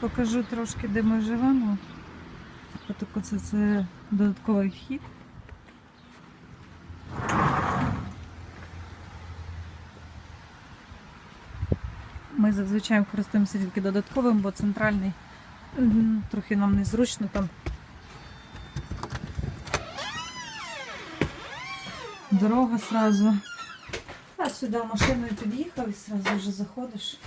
Покажу трошки, де ми живемо. Отако це, це додатковий вхід. Ми зазвичай користуємося тільки додатковим, бо центральний трохи нам незручно там. Дорога сразу. А сюди машиною під'їхав і сразу вже заходиш.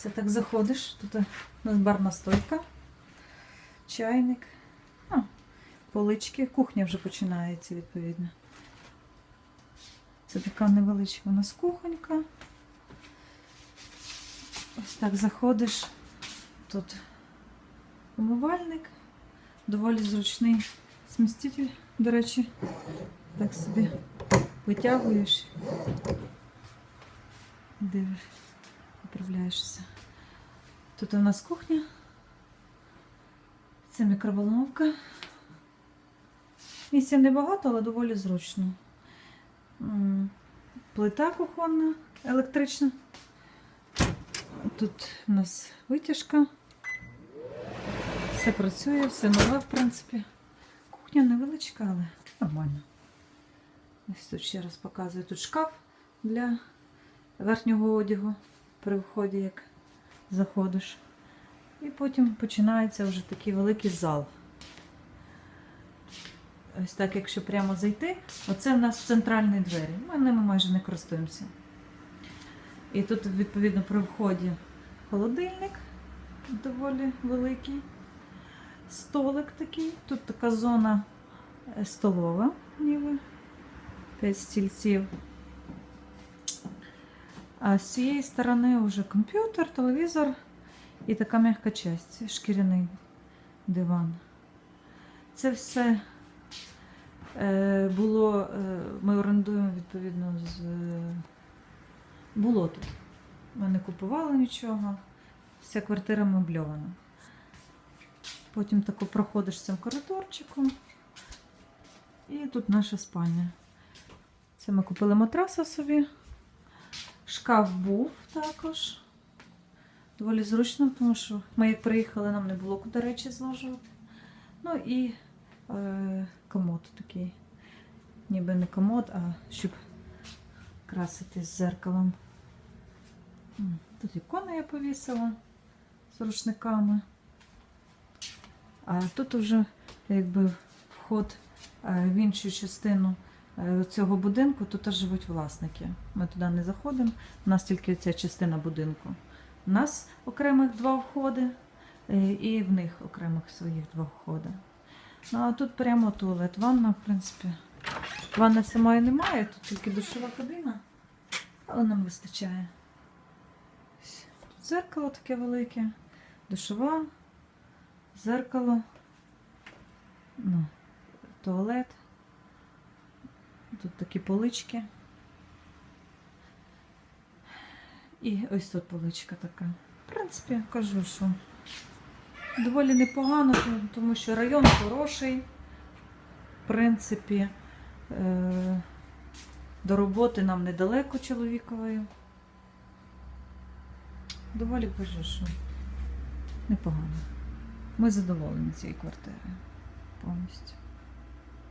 Це так заходиш. Тут у нас барна стойка, чайник, а, полички. Кухня вже починається, відповідно. Це така невеличка у нас кухонька. Ось так заходиш. Тут умивальник, доволі зручний сміститель, до речі, так собі витягуєш. і Дивиш, управляєшся. Тут у нас кухня. Це мікроволновка. Місця небагато, але доволі зручно. Плита кухонна, електрична. Тут у нас витяжка. Все працює, все нове, в принципі. Кухня невеличка, але нормально. Ось тут ще раз показую. Тут шкаф для верхнього одягу при вході, як заходиш. І потім починається вже такий великий зал. Ось так, якщо прямо зайти, оце в нас центральні двері. Ми ними майже не користуємося. І тут, відповідно, при вході холодильник доволі великий, столик такий. Тут така зона е, столова, ніби, п'ять стільців. А з цієї сторони вже комп'ютер, телевізор і така м'яка часть, шкіряний диван. Це все е, було, е, ми орендуємо відповідно з. е, Було тут. Ми не купували нічого. Вся квартира мебльована. Потім тако проходиш цим коридорчиком. І тут наша спальня. Це ми купили матраса собі. Шкаф був також. Доволі зручно, тому що ми як приїхали, нам не було куди речі зложувати. Ну і е, комод такий. Ніби не комод, а щоб красити з зеркалом. Тут ікони я повісила з рушниками. А тут вже якби вход е, в іншу частину цього будинку, тут живуть власники. Ми туди не заходимо, у нас тільки ця частина будинку. У нас окремих два входи, е, і в них окремих своїх два входи. Ну а тут прямо туалет, ванна, в принципі. Ванни самої немає, тут тільки душова кабіна, але нам вистачає. Тут зеркало таке велике, душова, зеркало, ну, туалет. Тут такі полички. І ось тут поличка така. В принципі, кажу, що доволі непогано, тому- що район хороший. В принципі, е, до роботи нам недалеко чоловіковою. Доволі кажу, що непогано. Ми задоволені цією квартирою повністю.